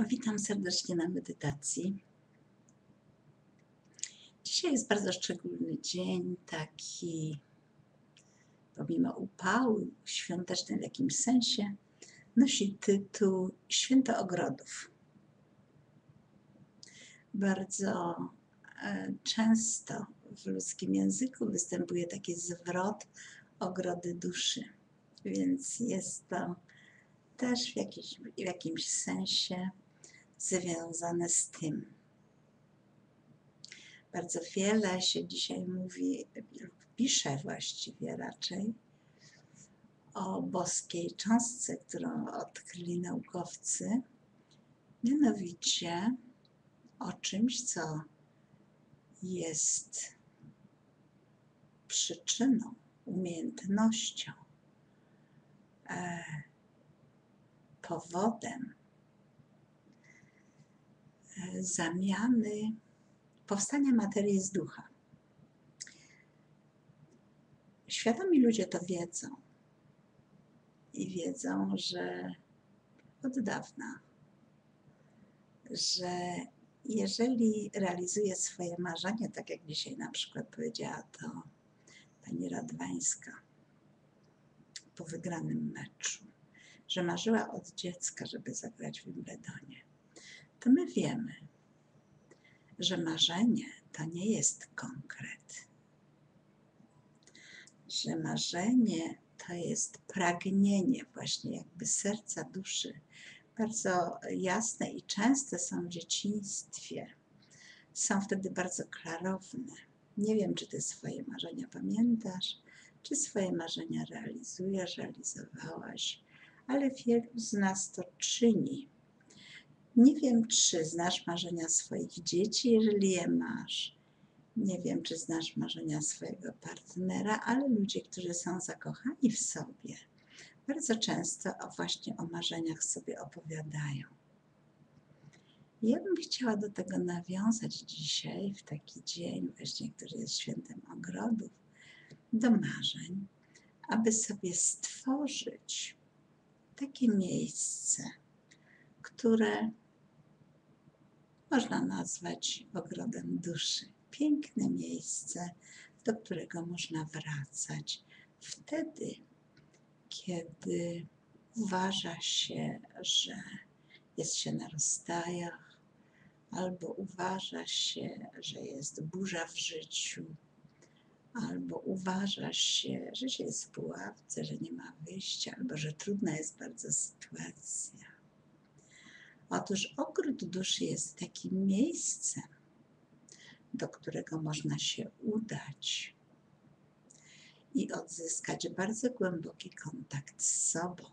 Witam serdecznie na medytacji. Dzisiaj jest bardzo szczególny dzień, taki pomimo upału świąteczny w jakimś sensie, nosi tytuł Święto Ogrodów. Bardzo e, często w ludzkim języku występuje taki zwrot ogrody duszy, więc jest to też w, jakiś, w jakimś sensie związane z tym. Bardzo wiele się dzisiaj mówi, lub pisze właściwie raczej, o boskiej cząstce, którą odkryli naukowcy, mianowicie o czymś, co jest przyczyną, umiejętnością, e, powodem zamiany, powstania materii z ducha. Świadomi ludzie to wiedzą i wiedzą, że od dawna, że jeżeli realizuje swoje marzenie, tak jak dzisiaj na przykład powiedziała to pani Radwańska po wygranym meczu, że marzyła od dziecka, żeby zagrać w Wimbledonie, to my wiemy, że marzenie to nie jest konkret. Że marzenie to jest pragnienie właśnie jakby serca, duszy. Bardzo jasne i częste są w dzieciństwie. Są wtedy bardzo klarowne. Nie wiem, czy ty swoje marzenia pamiętasz, czy swoje marzenia realizujesz, realizowałaś ale wielu z nas to czyni. Nie wiem, czy znasz marzenia swoich dzieci, jeżeli je masz. Nie wiem, czy znasz marzenia swojego partnera, ale ludzie, którzy są zakochani w sobie, bardzo często właśnie o marzeniach sobie opowiadają. Ja bym chciała do tego nawiązać dzisiaj, w taki dzień właśnie, który jest świętem ogrodów, do marzeń, aby sobie stworzyć takie miejsce, które można nazwać ogrodem duszy. Piękne miejsce, do którego można wracać wtedy, kiedy uważa się, że jest się na rozstajach, albo uważa się, że jest burza w życiu, albo uważa się, że się jest w pułapce, że nie ma wyjścia, albo że trudna jest bardzo sytuacja. Otóż ogród duszy jest takim miejscem, do którego można się udać i odzyskać bardzo głęboki kontakt z sobą,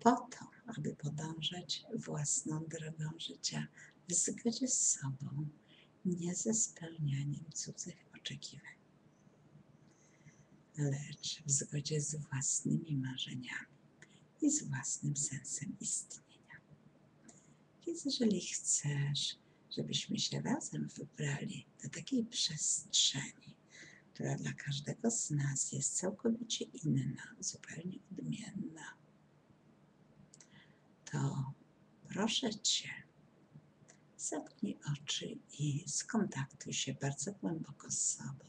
po to, aby podążać własną drogą życia w zgodzie z sobą, nie ze spełnianiem cudzych oczekiwań lecz w zgodzie z własnymi marzeniami i z własnym sensem istnienia. Więc jeżeli chcesz, żebyśmy się razem wybrali do takiej przestrzeni, która dla każdego z nas jest całkowicie inna, zupełnie odmienna, to proszę Cię, zamknij oczy i skontaktuj się bardzo głęboko z sobą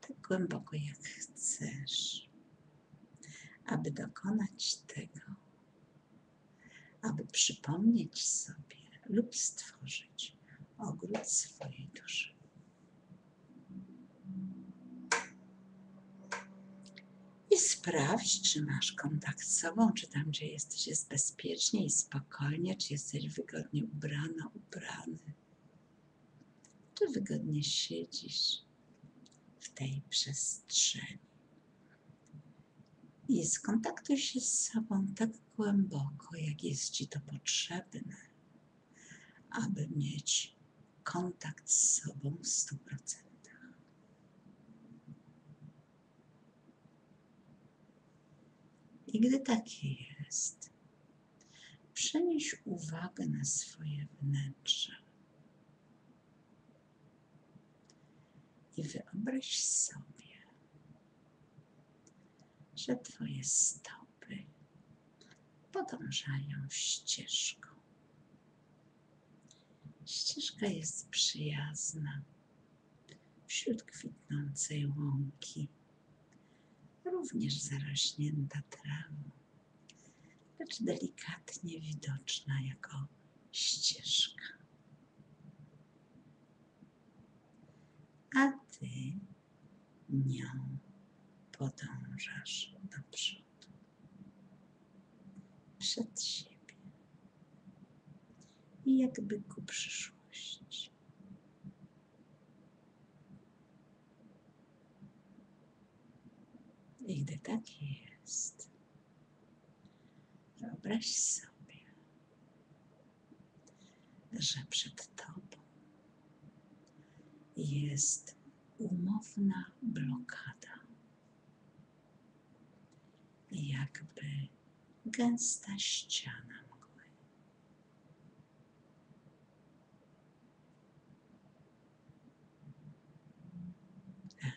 tak głęboko jak chcesz, aby dokonać tego, aby przypomnieć sobie lub stworzyć ogród swojej duszy. I sprawdź, czy masz kontakt z sobą, czy tam, gdzie jesteś, jest bezpiecznie i spokojnie, czy jesteś wygodnie ubrana, ubrany, czy wygodnie siedzisz w tej przestrzeni. I skontaktuj się z sobą tak głęboko, jak jest Ci to potrzebne, aby mieć kontakt z sobą w stu procentach. I gdy takie jest, przenieś uwagę na swoje wnętrze I wyobraź sobie, że Twoje stopy podążają ścieżką Ścieżka jest przyjazna wśród kwitnącej łąki, również zarośnięta trawą, lecz delikatnie widoczna jako ścieżka. A ty nią podążasz do przodu, przed siebie. I jakby ku przyszłości. I gdy tak jest, wyobraź sobie, że przed tobą jest umowna blokada, jakby gęsta ściana mgły.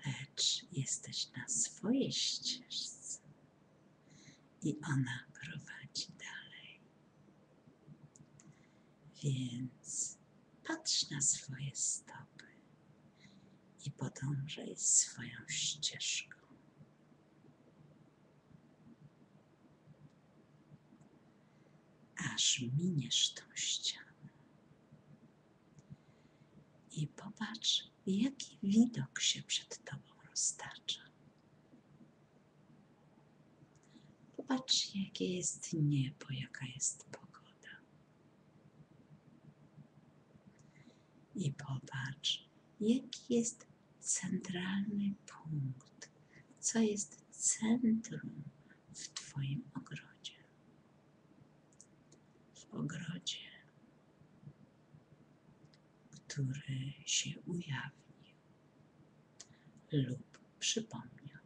Lecz jesteś na swojej ścieżce i ona prowadzi dalej. Więc patrz na swoje stopy i podążaj swoją ścieżką. Aż miniesz tą ścianę. I popatrz, jaki widok się przed tobą roztacza. Popatrz, jakie jest niebo, jaka jest pogoda. I popatrz, jaki jest centralny punkt, co jest centrum w Twoim ogrodzie. Ogrodzie, który się ujawnił lub przypomniał.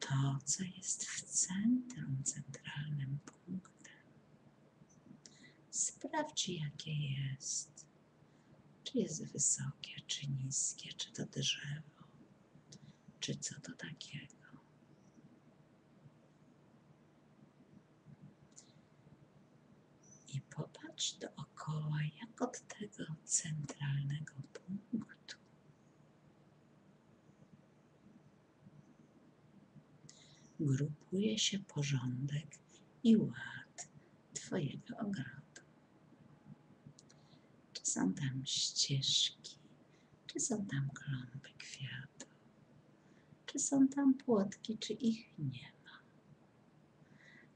To, co jest w centrum, centralnym punktem Sprawdź, jakie jest. Czy jest wysokie, czy niskie, czy to drzewo, czy co to takiego. I popatrz dookoła, jak od tego centralnego punktu. Grupuje się porządek i ład Twojego ogrodu. Czy są tam ścieżki, czy są tam kląby kwiatów, czy są tam płotki, czy ich nie ma,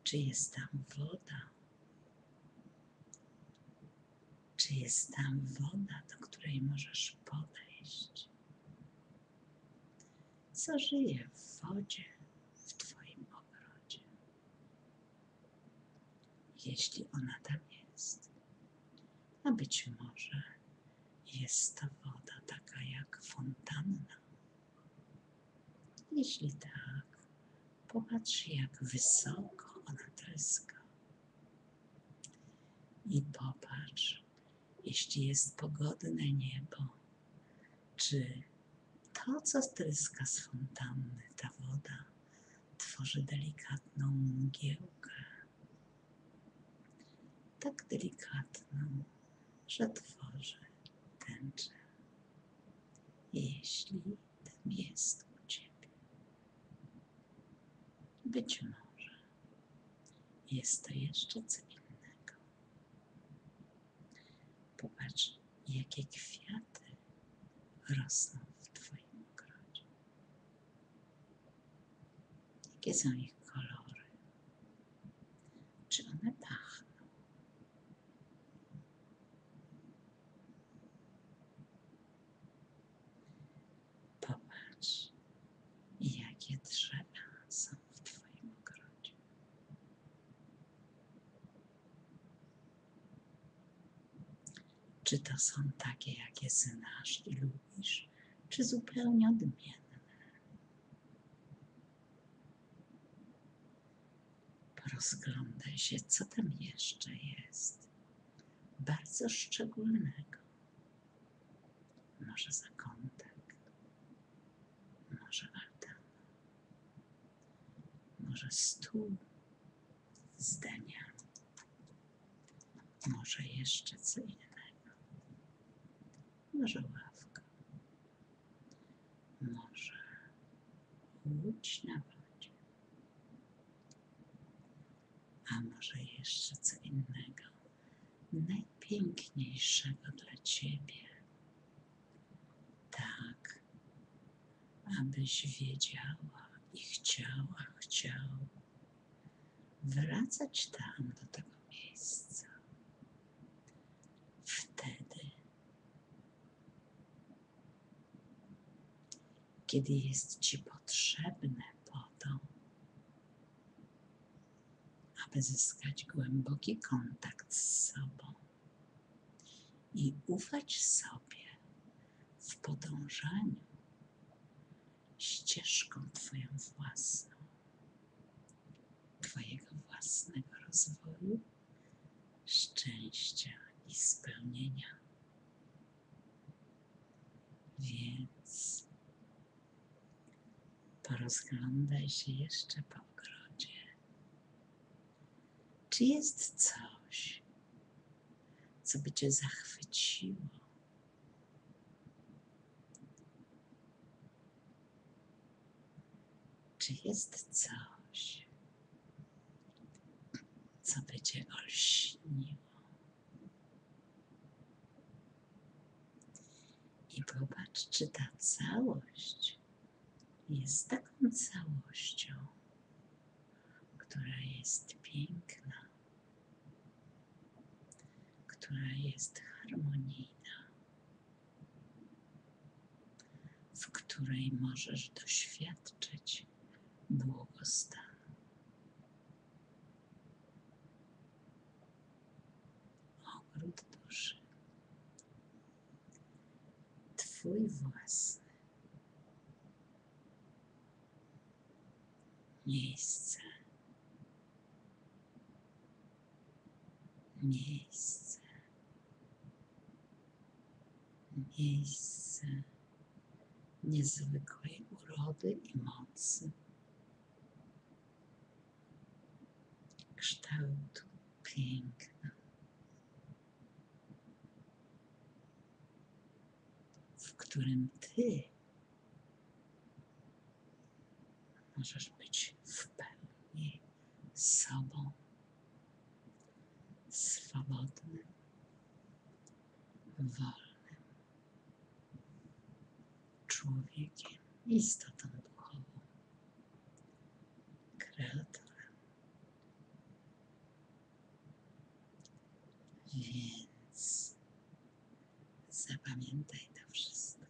czy jest tam woda, czy jest tam woda, do której możesz podejść. Co żyje w wodzie w Twoim ogrodzie? Jeśli ona tam jest, a być może jest to woda taka jak fontanna. Jeśli tak, popatrz, jak wysoko ona tryska. I popatrz, jeśli jest pogodne niebo, czy to, co tryska z fontanny, ta woda, tworzy delikatną mgiełkę. Tak delikatną, że tworzy tęczę. Jeśli tam jest u Ciebie. Być może jest to jeszcze co innego. Popatrz, jakie kwiaty rosną w Twoim ogrodzie. Jakie są ich kolory? Czy one pachną? Popatrz, jakie drzewa są w Twoim ogrodzie. Czy to są takie, jakie znasz i lubisz, czy zupełnie odmienne? Porozglądaj się, co tam jeszcze jest. Bardzo szczególnego. Może zakątek, może altana, może stół z daniami, Może jeszcze co innego. Może ławka. Może łódź na wodzie. A może jeszcze co innego, najpiękniejszego dla Ciebie. Tak, abyś wiedziała i chciała, chciał wracać tam do tego miejsca. Wtedy, kiedy jest Ci potrzebne po to, aby zyskać głęboki kontakt z sobą i ufać sobie w podążaniu ścieżką Twoją własną, Twojego własnego rozwoju, szczęścia i spełnienia. Więc porozglądaj się jeszcze po ogrodzie. Czy jest coś, co by Cię zachwyciło? Czy jest coś, co by Cię olśniło? I popatrz, czy ta całość jest taką całością, która jest piękna, która jest harmonijna, w której możesz doświadczyć błogostanu. Ogród duszy. Twój własny. Miejsce. Miejsce. Miejsce niezwykłej urody i mocy. Kształtu piękna. w którym Ty możesz być w pełni sobą, swobodnym, wolnym człowiekiem, istotą duchową, kreatorem. Więc zapamiętaj to wszystko.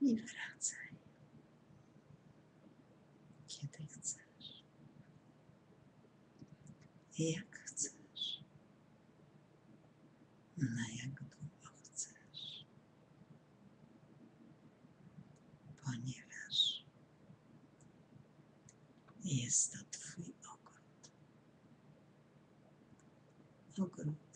I wracaj, kiedy chcesz, jak chcesz, na jak długo chcesz, ponieważ jest to Twój ogród. Ogród